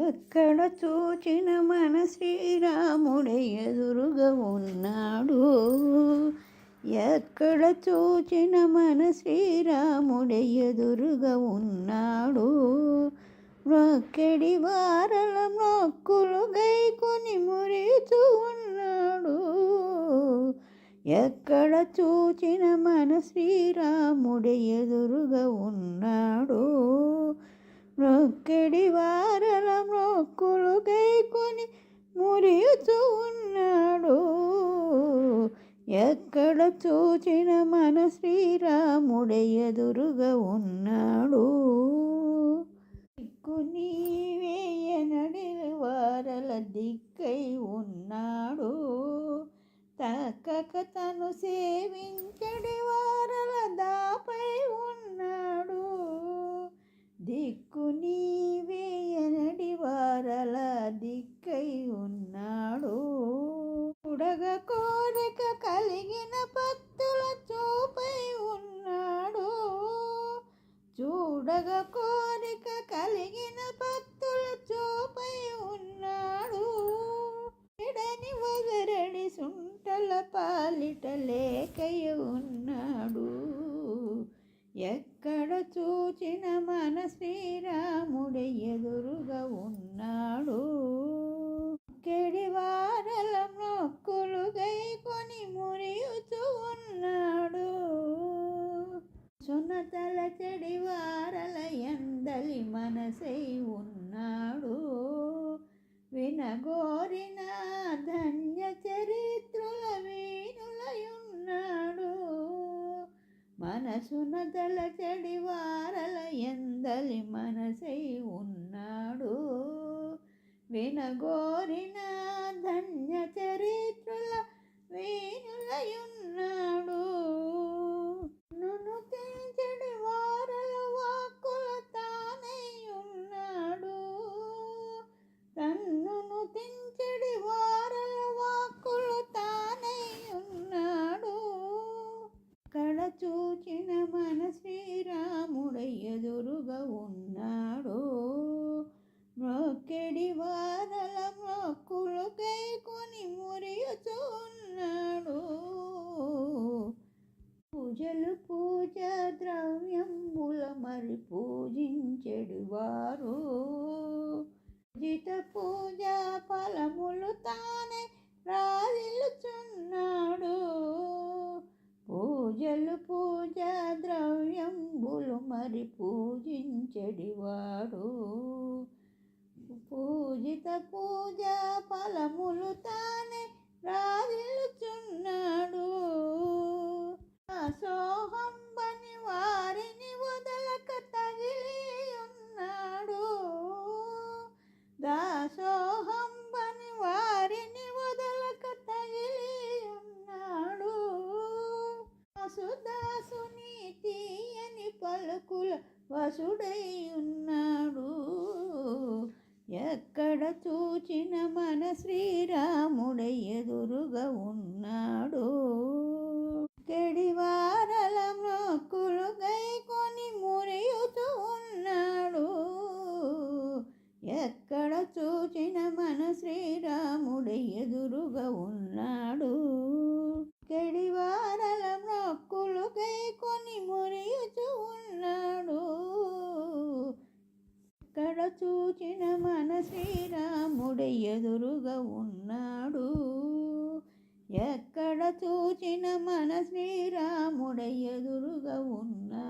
ఎక్కడ చూచిన మన శ్రీరాముడే ఎదురుగా ఉన్నాడు. ఎక్కడ చూచిన మన శ్రీరాముడే ఎదురుగా ఉన్నాడు. మొక్కడి వారల మొక్కులు గైకొని మురిచు ఉన్నాడు. ఎక్కడ చూచిన మన శ్రీరాముడే ఎదురుగా ఉన్నాడు. మొక్కడి వారల మొక్కులు గైకొని మురియుతూ ఉన్నాడు. ఎక్కడ చూచిన మన శ్రీరాముడే ఎదురుగా ఉన్నాడు. దిక్కు నీవేయనడి వారల దిక్కై ఉన్నాడు. తక్కక తను సేవించ వారల దాపై ఉన్నాడు దిక్కు నీవేయనడి వారల దిక్కై ఉన్నాడు. ఉడగ కోరిక కలిగిన భక్తుల చూపై ఉన్నాడు. చూడగ కో సునతల చెడి వారల ఎందలి మనసై ఉన్నాడు. వినగోరిన ధన్య చరిత్రుల వీణులయున్నాడు మనసున దళ చెడి వారల ఎందలి మనసై ఉన్నాడు. వినగోరిన ధన్య ఎదురుగా ఉన్నాడు. మొక్కెడి వారల మొక్కులు కైకొని మురియుచు ఉన్నాడు పూజలు పూజ ద్రవ్యంబుల మరి పూజించెడు వారు. జిత పూజ ఫలములు తానే రాజిల్లుచున్నాడు పూజలు పూజ ద్రవ్యంబులు మరి పూజించెడివాడు పూజిత పూజ ఫలములు తానే కుల వసుడై ఉన్నాడు. ఎక్కడ చూచిన మన శ్రీరాముడయ్య ఎక్కడ చూచిన మన శ్రీరాముడు ఎదురుగా ఉన్నాడు. ఎక్కడ చూచిన మన శ్రీరాముడు ఎదురుగా ఉన్నాడు